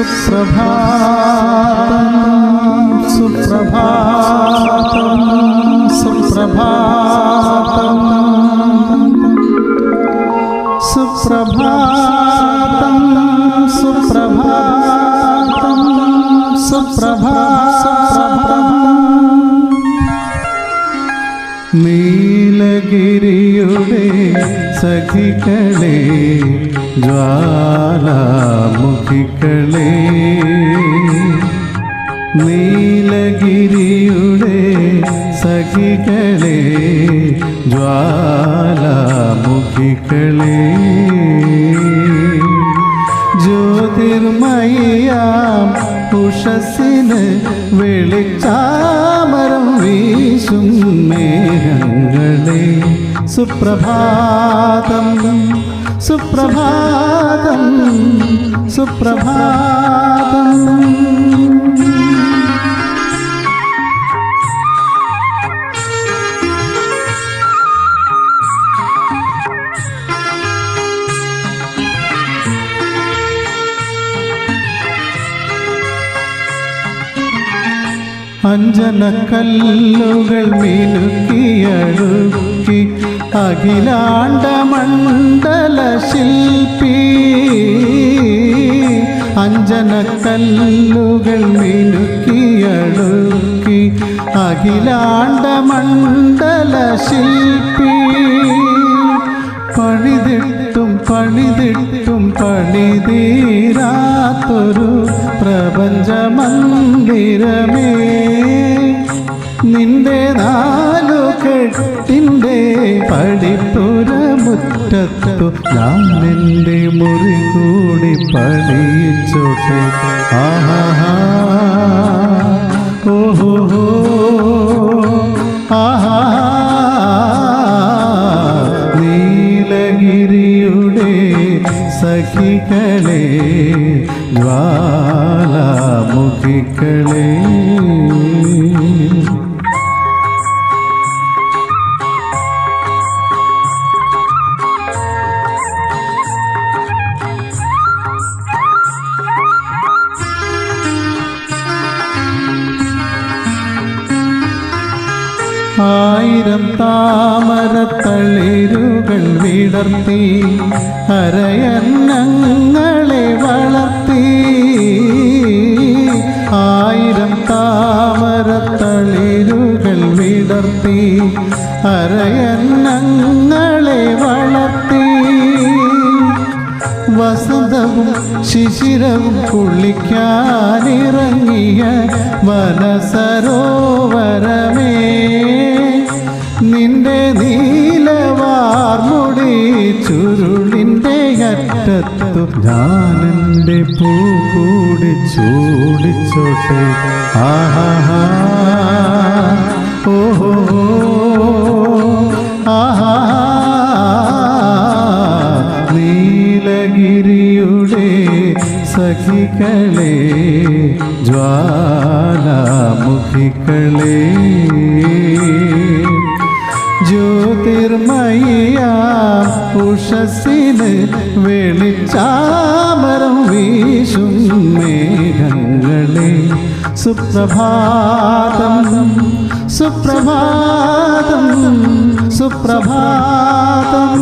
സുപ്രഭാതം സുപ്രഭാതം സുപ്രഭാതം സുപ്രഭാതം സുപ്രഭാതം സുപ്രഭാതം നീലഗിരിയുടെ സഖികളെ ജ്വാലാമുഖികളെ നീലഗിരിയുടെ സഖികളെ ജ്വാലാമുഖികളെ ജ്യോതിർമയാം ഉഷസ്സിന് വെളിച്ചാമരം വീശും മേഘങ്ങളെ സുപ്രഭാതം സുപ്രഭാതം സുപ്രഭാതം. അഞ്ജന കല്ലുകൾ അഞ്ജനക്കല്ലുകൾ മിനുക്കിയഴുക്കി അഖിലാണ്ട മണ്ഡല ശില്പി. അഞ്ജനക്കല്ലുകൾ മിനുക്കിയടുക്കി അഖിലാണ്ട മണ്ഡല ശില്പി. പണിതിട്ടും പണിതിട്ടും പണിതീരാത്തൊരു പ്രപഞ്ചമന്ദിരമേ. നിന്റെ നാലു പടിപ്പുര പടിപ്പുരമുറ്റത്തു ഞാൻ നിന്റെ മുറി കൂടി പണിയിച്ചോട്ടെ. ആഹാ ഓഹോ ആഹാ നീലഗിരിയുടെ സഖികളെ ജ്വാലാമുഖികളെ. ആയിരം താമരത്തളിരുകൾ വിടർത്തി അരയന്നങ്ങളെ വളർത്തി. ആയിരം താമരത്തളിരുകൾ വിടർത്തി അരയന്നങ്ങളെ വളർത്തി. വസന്തവും ശിശിരവും കുളിക്കാനിറങ്ങിയ വനസരോവരമേ അറ്റത്തു ഞാനെന്റെ പൂ കൂടി ചൂടിച്ചോട്ടെ. ആഹാ ഓഹോ. ആഹാ നീലഗിരിയുടെ സഖികളെ ജ്വാലാമുഖികളെ. ജ്യോതിർമയ ഉഷസ്സിന് വെളിച്ചാമരം വീശും മേഘങ്ങളെ സുപ്രഭാതം സുപ്രഭാതം സുപ്രഭാതം